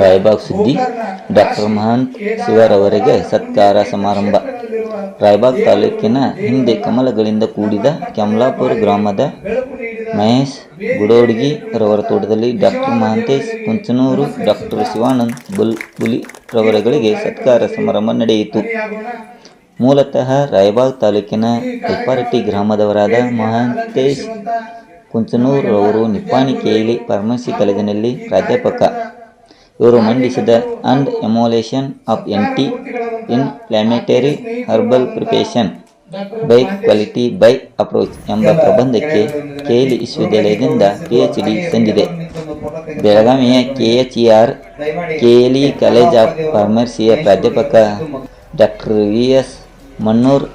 ರಾಯಬಾಗ್ ಸುದ್ದಿ ಡಾಕ್ಟರ್ ಮಹಂತ್ ಶಿವರವರಿಗೆ ಸತ್ಕಾರ ಸಮಾರಂಭ. ರಾಯಬಾಗ್ ತಾಲೂಕಿನ ಹಿಂದೆ ಕಮಲಗಳಿಂದ ಕೂಡಿದ ಕೆಮ್ಲಾಪುರ ಗ್ರಾಮದ ಮಹೇಶ್ ಗುಡೋಡ್ಗಿ ರವರ ತೋಟದಲ್ಲಿ doctor Mahantesh Kunchanur doctor Shivanand Bulbuli ರವರಗಳಿಗೆ ಸತ್ಕಾರ ಸಮಾರಂಭ ನಡೆಯಿತು. ಮೂಲತಃ ರಾಯಬಾಗ್ ತಾಲೂಕಿನ ಕಲ್ಪಾರಟ್ಟಿ ಗ್ರಾಮದವರಾದ ಮಹಾಂತೇಶ್ ಕುಂಚನೂರು ರವರು ನಿಪ್ಪಾಣಿ ಕೇಳಿ ಫಾರ್ಮಸಿ ಕಾಲೇಜಿನಲ್ಲಿ ಪ್ರಾಧ್ಯಾಪಕ ಇವರು ಮಂಡಿಸಿದ and emulation of anti in planetary herbal preparation by quality by approach ಎಂಬ ಪ್ರಬಂಧಕ್ಕೆ ಕೇಲಿ ವಿಶ್ವವಿದ್ಯಾಲಯದಿಂದ ಪಿಎಚ್ ಡಿ ಸಂದಿದೆ ಬೆಳಗಾವಿಯ K H E R KLE college of ಫಾರ್ಮಸಿಯ ಪ್ರಾಧ್ಯಾಪಕ ಡಾಕ್ಟರ್ ವಿ ಎಸ್ ಮನ್ನೂರ್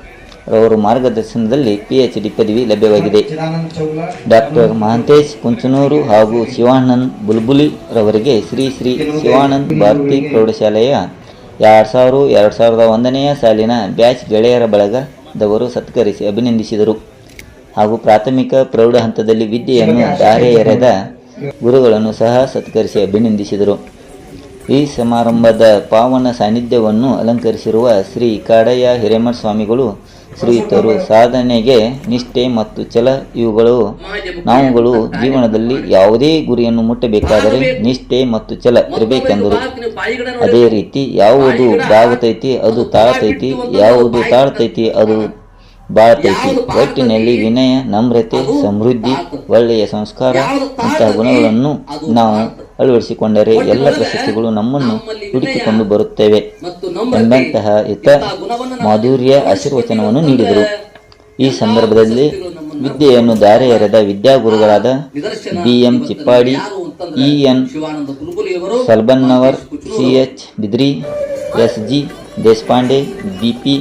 ರವರು ಮಾರ್ಗದರ್ಶನದಲ್ಲಿ ಪಿಎಚ್ ಡಿ ಪದವಿ ಲಭ್ಯವಾಗಿದೆ. ಡಾಕ್ಟರ್ ಮಹಾಂತೇಶ್ ಕುಂಚನೂರು ಹಾಗೂ ಶಿವಾನಂದ್ ಬುಲ್ಬುಲಿ ರವರಿಗೆ ಶ್ರೀ ಶ್ರೀ ಶಿವಾನಂದ್ ಭಾರತಿ ಪ್ರೌಢಶಾಲೆಯ ಎರಡು ಸಾವಿರ, ಎರಡು ಸಾವಿರದ ಒಂದನೆಯ ಸಾಲಿನ ಬ್ಯಾಚ್ ಗೆಳೆಯರ ಬಳಗದವರು ಸತ್ಕರಿಸಿ ಅಭಿನಂದಿಸಿದರು. ಹಾಗೂ ಪ್ರಾಥಮಿಕ ಪ್ರೌಢ ಹಂತದಲ್ಲಿ ವಿದ್ಯೆಯನ್ನು ದಾರೆ ಎರೆದ ಗುರುಗಳನ್ನು ಸಹ ಸತ್ಕರಿಸಿ ಅಭಿನಂದಿಸಿದರು. ಈ ಸಮಾರಂಭದ ಪಾವನ ಸಾನ್ನಿಧ್ಯವನ್ನು ಅಲಂಕರಿಸಿರುವ ಶ್ರೀ ಕಾಡಯ್ಯ ಹಿರೇಮಠ ಸ್ವಾಮಿಗಳು ಶ್ರೀಯುತರು ಸಾಧನೆಗೆ ನಿಷ್ಠೆ ಮತ್ತು ಛಲ, ಇವುಗಳು ನಾವುಗಳು ಜೀವನದಲ್ಲಿ ಯಾವುದೇ ಗುರಿಯನ್ನು ಮುಟ್ಟಬೇಕಾದರೆ ನಿಷ್ಠೆ ಮತ್ತು ಛಲ ಇರಬೇಕೆಂದರು. ಅದೇ ರೀತಿ ಯಾವುದು ಬಾಗತೈತಿ ಅದು ತಾಳ್ತೈತಿ, ಯಾವುದು ತಾಳ್ತೈತಿ ಅದು ಬಾಳ್ತೈತಿ. ಒಟ್ಟಿನಲ್ಲಿ ವಿನಯ, ನಮ್ರತೆ, ಸಮೃದ್ಧಿ, ಒಳ್ಳೆಯ ಸಂಸ್ಕಾರ, ಇಂತಹ ಗುಣಗಳನ್ನು ನಾವು ಅಳವಡಿಸಿಕೊಂಡರೆ ಎಲ್ಲ ಪ್ರಶಸ್ತಿಗಳು ನಮ್ಮನ್ನು ಹುಡುಕಿಕೊಂಡು ಬರುತ್ತೇವೆ. ಎಂಬಂತಹ ಹಿತ ಮಾಧುರ್ಯ ಆಶೀರ್ವಚನವನ್ನು ನೀಡಿದರು. ಈ ಸಂದರ್ಭದಲ್ಲಿ ವಿದ್ಯೆಯನ್ನು ದಾರೆ ಎರೆದ ವಿದ್ಯಾಗುರುಗಳಾದ B M Chippadi E N Salbannavar C H Bidri S G Deshpande B P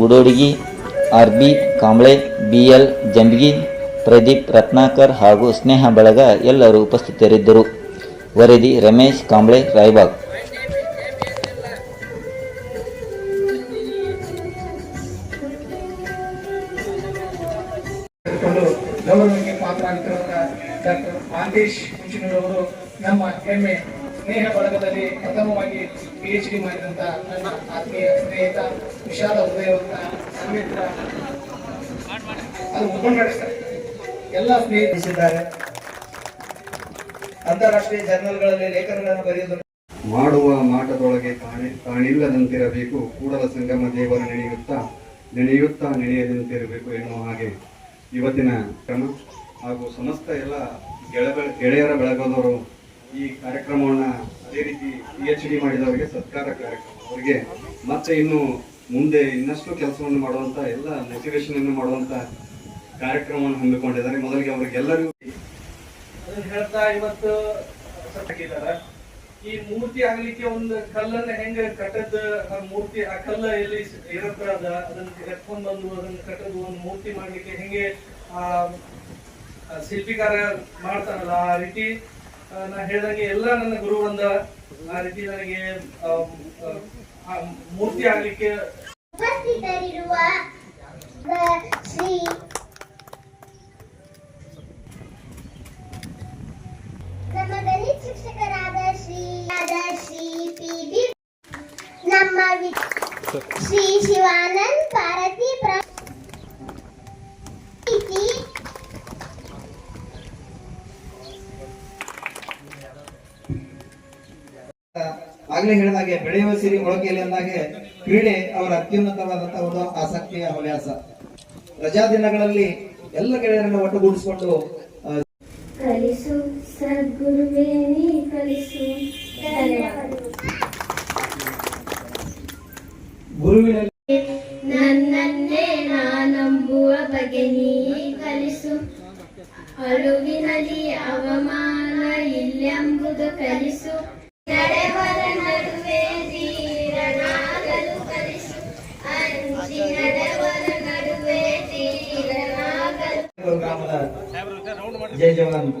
Gudodagi R B Kamble B L Jambagi Pradeep Ratnakar ಹಾಗೂ ಸ್ನೇಹ ಬಳಗ ಎಲ್ಲರೂ ಉಪಸ್ಥಿತರಿದ್ದರು. ವರದಿ ರಮೇಶ್ ಕಾಂಬ್ಳೆ ರಾಯ್ಬಾಗ್. ಗೌರವಕ್ಕೆ ಪಾತ್ರರಾಗಿರುವ ಡಾಕ್ಟರ್ ನಮ್ಮ ಹೆಮ್ಮೆ ಸ್ನೇಹ ಬಳಗದಲ್ಲಿ ಪ್ರಥಮವಾಗಿ ಪಿ ಎಚ್ ಡಿ ಮಾಡಿದಂತ ನನ್ನ ಆತ್ಮೀಯ ಸ್ನೇಹಿತ ವಿಶಾಲ ಹೃದಯವಂತ ಅದು ಮುಖಂಡ ಎಲ್ಲ ಸ್ನೇಹಿತರಿದ್ದಾರೆ ಅಂತಾರಾಷ್ಟ್ರೀಯ ಜರ್ನಲ್ಗಳಲ್ಲಿ ಲೇಖನಗಳನ್ನು ಬರೆಯುವುದು. ಮಾಡುವ ಮಾಟದೊಳಗೆ ಕಾಣಿ, ಕಾಣಿಲ್ಲದಂತಿರಬೇಕು. ಕೂಡಲ ಸಂಗಮ ದೇವರ ನೆನೆಯುತ್ತಾ ನೆನೆಯುತ್ತಾ ನೆನೆಯದಂತಿರಬೇಕು ಎನ್ನುವ ಹಾಗೆ ಇವತ್ತಿನ ಕ್ರಮ. ಹಾಗೂ ಸಮಸ್ತ ಎಲ್ಲ ಗೆಳ ಗೆಳೆಯರ ಬೆಳಗದವರು ಈ ಕಾರ್ಯಕ್ರಮವನ್ನು ಅದೇ ರೀತಿ ಪಿ ಎಚ್ ಡಿ ಮಾಡಿದವರಿಗೆ ಸತ್ಕಾರ ಕಾರ್ಯಕ್ರಮ. ಅವರಿಗೆ ಮತ್ತೆ ಇನ್ನು ಮುಂದೆ ಇನ್ನಷ್ಟು ಕೆಲಸವನ್ನು ಮಾಡುವಂಥ ಎಲ್ಲ ಮೋಟಿವೇಶನ್ ಅನ್ನು ಮಾಡುವಂತ ಕಾರ್ಯಕ್ರಮವನ್ನು ಹಮ್ಮಿಕೊಂಡಿದ್ದಾರೆ. ಮೊದಲಿಗೆ ಅವರಿಗೆಲ್ಲರಿಗೂ ಹೇಳ್ತಾ ಇವತ್ತು ಈ ಮೂರ್ತಿ ಆಗ್ಲಿಕ್ಕೆ ಒಂದು ಕಲ್ಲನ್ನ ಹೆಂಗ ಕಟ್ಟದ್ ಮೂರ್ತಿ, ಆ ಕಲ್ಲ ಎಲ್ಲಿ ಇರತ್ತ ಅದ? ಅದನ್ನ ಎತ್ಕೊಂಡ್ ಬಂದು ಅದನ್ನ ಕಟ್ಟದು ಒಂದು ಮೂರ್ತಿ ಮಾಡ್ಲಿಕ್ಕೆ ಹೆಂಗೆ ಆ ಶಿಲ್ಪಿಕಾರ ಮಾಡ್ತಾರಲ್ಲ, ಆ ರೀತಿ ನಾ ಹೇಳ್ದಂಗೆ ಎಲ್ಲ ನನ್ನ ಗುರು ಬಂದ, ಆ ರೀತಿ ನನಗೆ ಮೂರ್ತಿ ಆಗ್ಲಿಕ್ಕೆ ಶ್ರೀ ಶಿವಾನಂದ್ ಭಾರತಿ ಪ್ರ ಪ್ರೀತಿ. ಆಗ್ಲೇ ಹೇಳಿದಾಗೆ ಬೆಳೆಯುವ ಸಿರಿ ಮೊಳಕೆಯಲ್ಲಿ ಅಂದಾಗೆ ಕ್ರೀಡೆ ಅವರ ಅತ್ಯುನ್ನತವಾದಂತಹ ಒಂದು ಆಸಕ್ತಿಯ ಹವ್ಯಾಸ. ರಜಾ ದಿನಗಳಲ್ಲಿ ಎಲ್ಲ ಗೆಳೆಯರನ್ನು ಒಟ್ಟುಗೂಡಿಸಿಕೊಂಡು ಕಲಿಸು ಸದ್ಗುರುವೇ ನೀ ಕಲಿಸು. ಗುರುವಿನಲ್ಲಿ ಅಳುವಿನಲ್ಲಿ ಅವಮಾನ ಇಲ್ಲೆಂಬುದು ಕಲಿಸು. ನಡೆವರ ನಡುವೆ ತೀರನಾಗಲು ಕಲಿಸು. ಅಂಜಿ ನಡೆವರ ನಡುವೆ ತೀರನಾಗಲು ಗ್ರಾಮದ ಜವಾನ್.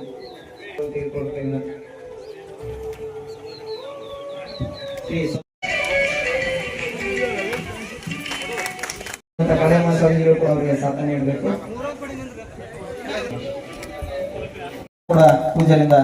ಮಾತಾಡಿದ್ರು ನೀಡಬೇಕು. ಕೂಡ ಪೂಜೆಯಿಂದ